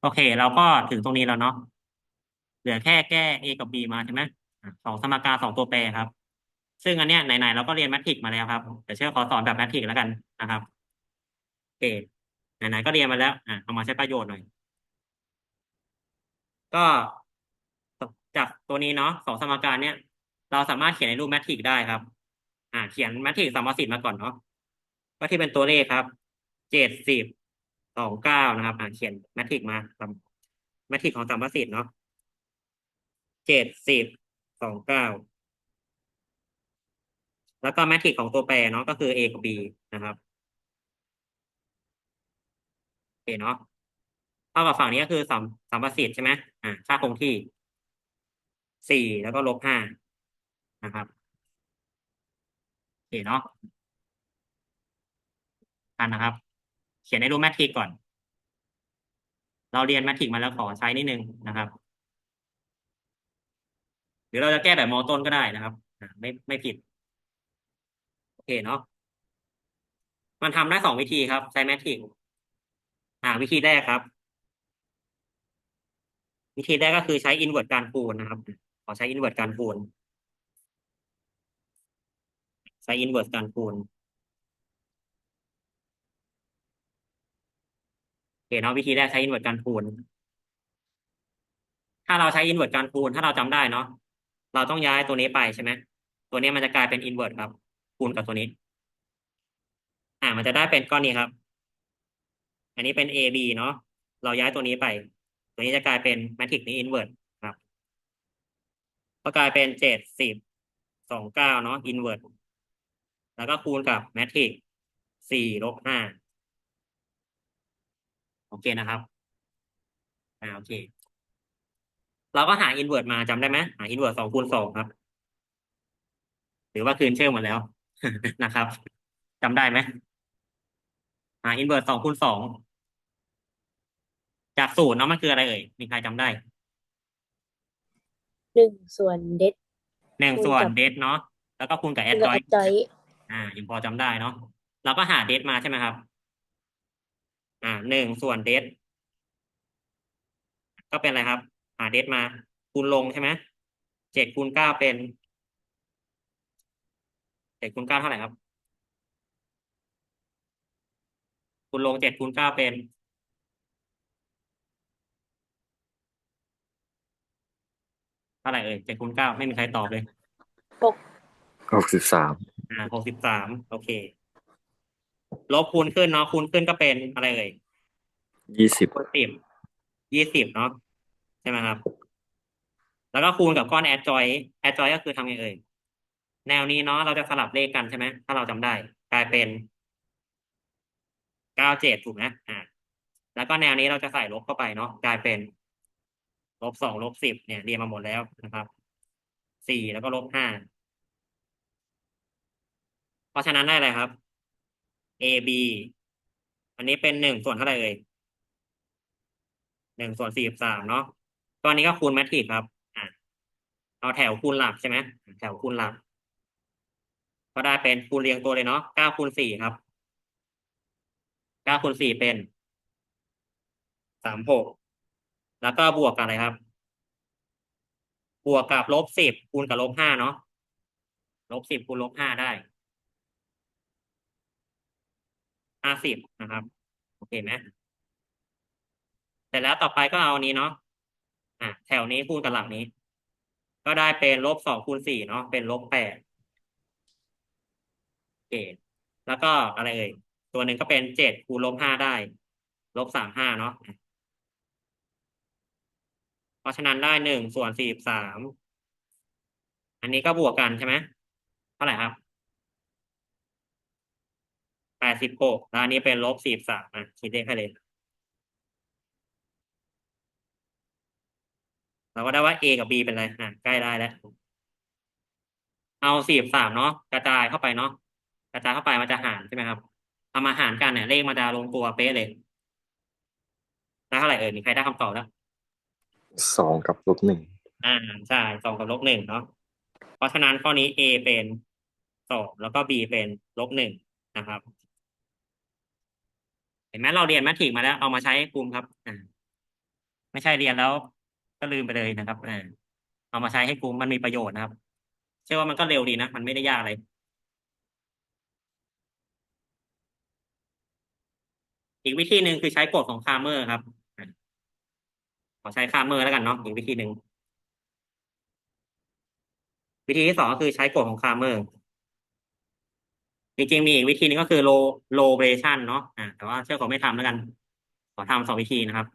โอเค เราก็ถึงตรงนี้แล้วเนาะเหลือแค่แก้ a กับ b มาใช่ไหมสองสมการสองตัวแปรครับ ซึ่งอันเนี้ยไหนๆเราก็เรียนแมทริกมาแล้วครับเดี๋ยวเชื่อขอสอนแบบแมทริกแล้วกันนะครับโอเคไหนๆก็เรียนมาแล้วอะเอามาใช้ประโยชน์หน่อย ก็จากตัวนี้เนาะสองสมการเนี้ยเราสามารถเขียนในรูปแมทริกได้ครับ อ่า เขียนแมทริกสามประสิทธิ์มาก่อนเนาะก็ที่เป็นตัวเลขครับเจ็ดสิบ สองเก้านะครับ อ่าเขียนแมทริกมาทำแมทริกของสามประสิทธิ์เนาะเจ็ดสิบสองเก้าแล้วก็แมทริกของตัวแปรเนาะก็คือ a กับ b นะครับโอเคเนาะเท่ากับฝั่งนี้ก็คือสามสามประสิทธิ์ใช่ไหมอ่าค่าคงที่สี่แล้วก็ลบห้านะครับโอเคเนาะกันนะครับ เขียนในรูปแมทริกก่อน เราเรียนแมทริกมาแล้วขอใช้นิดนึงนะครับ หรือเราจะแก้แบบโมต้นก็ได้นะครับไม่ไม่ผิด โอเคเนาะมันทำได้สองวิธีครับ ใช้แมทริกอ่า วิธีแรกครับ วิธีแรกก็คือใช้อินเวอร์ตการคูณนะครับ ขอใช้อินเวอร์ตการคูณใช้อินเวอร์ตการคูณโอ เคเนาะวิธีแรกใช้อินเวอร์ตการคูณ ถ้าเราใช้อินเวอร์ตการคูณ ถ้าเราจำได้เนาะเราต้องย้ายตัวนี้ไปใช่ไหมตัวนี้มันจะกลายเป็นอินเวอร์ตครับ คูณกับตัวนี้ อ่า มันจะได้เป็นก้อนนี้ครับ อันนี้เป็น a b เนาะเราย้ายตัวนี้ไป ตัวนี้จะกลายเป็นแมทริกซ์นี้อินเวอร์ตครับ ก็กลายเป็นเจ็ดสิบสองเก้าเนาะอินเวอร์ตแล้วก็คูณกับแมทริกซ์สี่ลบห้า โอเคนะครับอ่าโอเค เราก็หาอินเวอร์ตมาจำได้ไหมหาอินเวอร์ตสองคูณสองครับ หรือว่าคืนเชื่อหมดแล้วนะครับจำได้ไหมหาอินเวอร์ตสองคูณสองจากศูนย์เนาะมันคืออะไรเอ่ยมีใครจำได้หนึ่งส่วนเด็ดหนึ่งคูณส่วนกับเดทเนาะแล้วก็คูณกับแอคูดณจกับอแอยดจอย อ่ายังพอจำได้เนาะเราก็หาเดทมาใช่ไหมครับ อ่าหนึ่งส่วนเดทก็เป็นอะไรครับ หาเดทมา คูณลงใช่ไหมเจ็ดคูณเก้าเป็นเจ็ดคูณเก้าเท่าไหร่ครับ คูณลงเจ็ดคูณเก้าเป็นเท่าไหร่เอ่ยเจ็ดคูณเก้าไม่มีใครตอบเลยหกหกสิบสามอ่าหกสิบสามโอเค ลบคูณขึ้นเนาะคูณขึ้นก็เป็นอะไรเอ่ยยี่สิบคูณสิบยี่สิบเนาะใช่ไหมครับ แล้วก็คูณกับก้อนแอดจอยแอดจอยก็คือทำไงเอ่ยแนวนี้เนาะเราจะสลับเลขกันใช่ไหมถ้าเราจำได้ กลายเป็นเก้าเจ็ดถูกไหมอ่าแล้วก็แนวนี้เราจะใส่ลบเข้าไปเนาะกลายเป็นลบสองลบสิบเนี่ยเรียนมาหมดแล้วนะครับสี่แล้วก็ลบห้าเพราะฉะนั้นได้อะไรครับ a b อันนี้เป็นหนึ่งส่วนเท่าไหร่เอ่ยหนึ่งส่วนสี่สิบสามเนาะตอนนี้ก็คูณแมทริกซ์ครับอ่าเอาแถวคูณหลักใช่ไหมแถวคูณหลัก ก็ได้เป็นคูณเรียงตัวเลยเนาะเก้าคูณสี่ครับเก้าคูณสี่เป็นสามหกแล้วก็บวกกับอะไรครับ บวกกับลบสิบคูณกับลบห้าเนาะลบสิบคูณลบห้าได้ ห้าสิบนะครับ โอเคไหมเสร็จแล้วต่อไปก็เอาอันนี้เนาะอะแถวนี้คูณกับหลังนี้ ก็ได้เป็นลบสองคูณสี่เนาะเป็นลบแปดโอเค แล้วก็อะไรเอ่ยตัวหนึ่งก็เป็นเจ็ดคูณลบห้าได้ ลบสามห้าเนาะเพราะฉะนั้นได้หนึ่งส่วนสี่สามอันนี้ก็บวกกันใช่ไหมเท่าไหร่ครับ แปดสิบหกแล้วอันนี้เป็นลบสี่สามอะคิดเลขให้เลยเราก็ได้ว่า a กับ b เป็นอะไรอะใกล้ได้แล้วเอาสี่สามเนาะกระจายเข้าไปเนาะกระจายเข้าไปมันจะหารใช่ไหมครับเอามาหารกันเนี่ยเลขมันจะลงตัวเป๊ะเลยได้เท่าไหร่เอ่ยมีใครได้คำตอบแล้วสองกับลบหนึ่งอ่าใช่สองกับลบหนึ่งเนาะเพราะฉะนั้นข้อนี้ a เป็นสองแล้วก็ b เป็นลบหนึ่งนะครับ เห็นไหมเราเรียนแมทริกมาแล้วเอามาใช้คุมครับอ่าไม่ใช่เรียนแล้วก็ลืมไปเลยนะครับอ่าเอามาใช้ให้คุ้มมันมีประโยชน์นะครับ เชื่อว่ามันก็เร็วดีนะ มันไม่ได้ยากอะไร อีกวิธีหนึ่งคือใช้กฎของคาร์เมอร์ครับ ขอใช้คาร์เมอร์แล้วกันเนาะอีกวิธีหนึ่ง วิธีที่สองก็คือใช้กฎของคาร์เมอร์ จริงๆมีอีกวิธีหนึงก็คือ low low relation เนาะอ่าแต่ว่าเชื่อขอไม่ทำแล้วกัน ขอทำสองวิธีนะครับ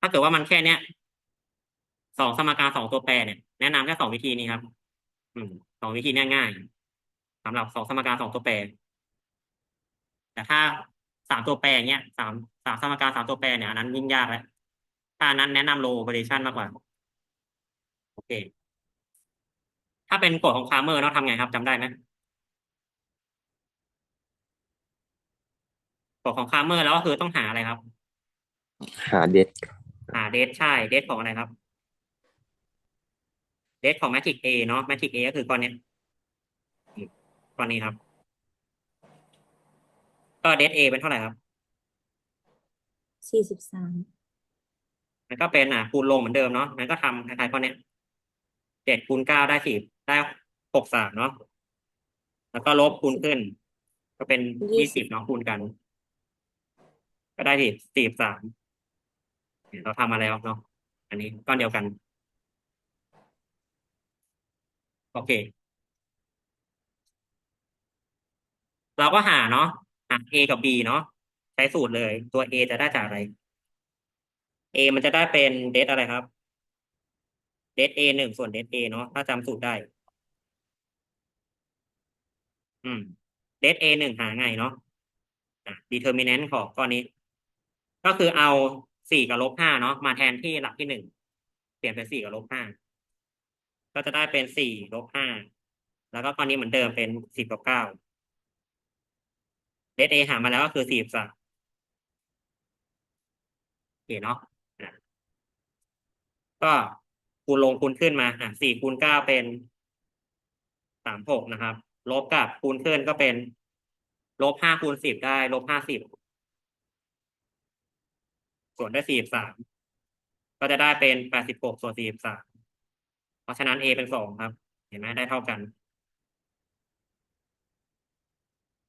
ถ้าเกิดว่ามันแค่เนี้ยสองสมการสองตัวแปรเนี่ยแนะนำแค่สองวิธีนี้ครับ อืมสองวิธีนี้ง่ายสำหรับสองสมการสองตัวแปร แต่ถ้าสามตัวแปรเนี้ยสามสามสมการสามตัวแปรเนี่ยอันนั้นยิ่งยากแล้วถ้าอันนั้นแนะนำ low relation มากกว่า โอเค ถ้าเป็นกฎของคาร์เมอร์เนาะทำไงครับจำได้ไหมกฎของคาร์เมอร์แล้วก็คือต้องหาอะไรครับ หาเด็ดหาเดทใช่เดทของอะไรครับ เดทของแมทริก A เนาะแมทริก A ก็คือก้อนเนี้ยอืมก้อนนี้ครับ ก็เดท A เป็นเท่าไหร่ครับสี่สิบสามมันก็เป็นอะคูณลงเหมือนเดิมเนาะมันก็ทำคล้ายๆก้อนเนี้ยเจ็ดคูณเก้าได้สิบ ได้หกสามเนาะแล้วก็ลบคูณขึ้น ก็เป็นยี่สิบเนาะคูณกัน ก็ได้ที่สี่สามเนี่ยเราทำมาแล้วเนาะอันนี้ก้อนเดียวกัน โอเค เราก็หาเนาะหา A กับ B เนาะใช้สูตรเลย ตัว A จะได้จากอะไร A มันจะได้เป็นเดทอะไรครับเดท A หนึ่งส่วนเดท A เนาะถ้าจำสูตรได้ อืมเดท A หนึ่งหาไงเนาะอะ determinant ของก้อนนี้ ก็คือเอาสี่กับลบห้าเนาะมาแทนที่หลักที่หนึ่งเปลี่ยนเป็นสี่กับลบห้าก็จะได้เป็นสี่ลบห้าแล้วก็ก้อนนี้เหมือนเดิมเป็นสิบกับเก้าเดท A หามาแล้วก็คือสี่สามโอเคเนาะอะก็คูณลงคูณขึ้นมาอะสี่คูณเก้าเป็นสามหกนะครับ ลบกับคูณขึ้นก็เป็น ลบห้าคูณสิบได้ ลบห้าสิบส่วนได้สี่สามก็จะได้เป็นแปดสิบหกส่วนสี่สามเพราะฉะนั้น A เป็นสองครับ เห็นไหมได้เท่ากัน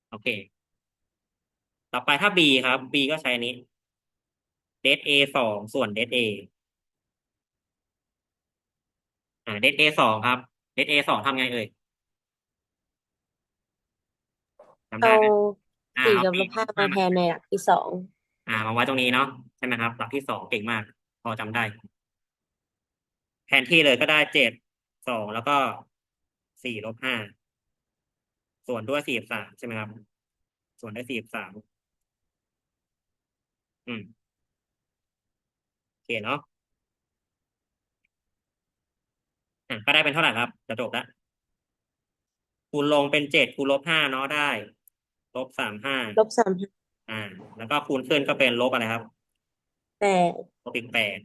โอเค ต่อไปถ้า B ครับ B ก็ใช้อนี้เดท A สองส่วนเดท A อ่าเดท A สองครับเดท A สองทำไงเอ่ย จำได้เอาไหมอ่าสี่เอากับลปีบห้ามาแทนในหลักที่สองอ่ามาไว้ตรงนี้เนาะใช่ไหมครับ หลักที่สองเก่งมาก พอจำได้ แทนที่เลยก็ได้เจ็ดสองแล้วก็สี่ลบห้าส่วนด้วยสี่สามใช่ไหมครับ ส่วนด้วยสี่สามอืมโอเคเนาะอะก็ได้เป็นเท่าไหร่ครับจะจบแล้วคูณลงเป็นเจ็ดคูณลบห้าเนาะได้ ลบสามห้าลบสามห้าอ่า แล้วก็คูณขึ้นก็เป็นลบอะไรครับแปดลบอีกแปด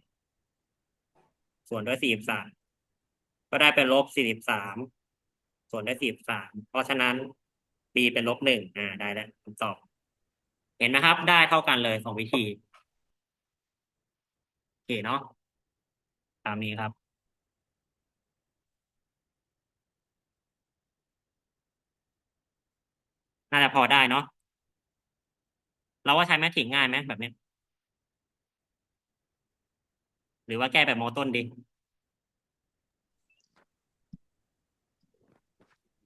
ส่วนด้วยสี่สามก็ได้เป็นลบสี่สิบสามส่วนด้วยสี่สามเพราะฉะนั้น b เป็นลบหนึ่งอ่า ได้แล้วคำตอบ เห็นนะครับ ได้เท่ากันเลยสองวิธีโอเคเนาะตามนี้ครับ น่าจะพอได้เนาะเราว่าใช้แมทริกซ์ง่ายไหมแบบเนี้ยหรือว่าแก้แบบโมต้นดี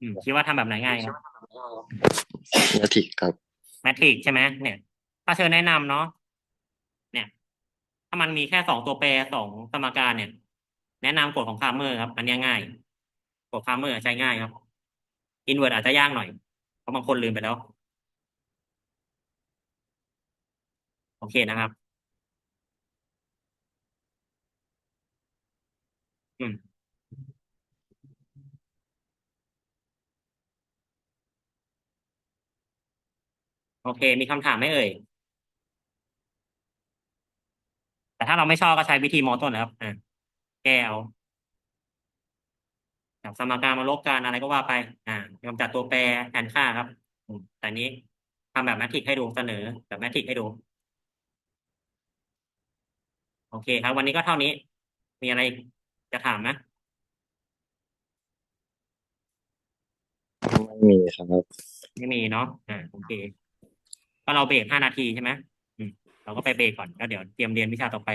อืมคิดว่าทำแบบไหนง่ายครับนาทีครับแมทริกซ์ใช่ไหมเนี่ย ถ้าเชิญแนะนำเนาะเนี่ย ถ้ามันมีแค่สองตัวแปรสองสมการเนี่ย แนะนำกฎของคาร์เมอร์ครับ อันเนี้ยง่ายกฎคาร์เมอร์ใช้ง่ายครับอินเวอร์อาจจะยากหน่อยเพ ราะบางคนลืมไปแล้ว โอเคนะครับ อืมโอเค มีคำถามไหมเอ่ย แต่ถ้าเราไม่ชอบก็ใช้วิธีมอต้นนะครับอ่าแก้เอาจับสมการมาลบกันอะไรก็ว่าไป อ่า กำจัดตัวแปรแทนค่าครับแต่นี้ทำแบบแมทริกให้ดูเสนอแบบแมทริกให้ดู โอเคครับ วันนี้ก็เท่านี้ มีอะไรจะถามไหมไม่มีครับ ไม่มีเนาะอ่าโอเค ก็เราเบรกห้านาทีใช่ไหมมเราก็ไปเบรกก่อนแล้วเดี๋ยวเตรียมเรียนวิชาต่อไป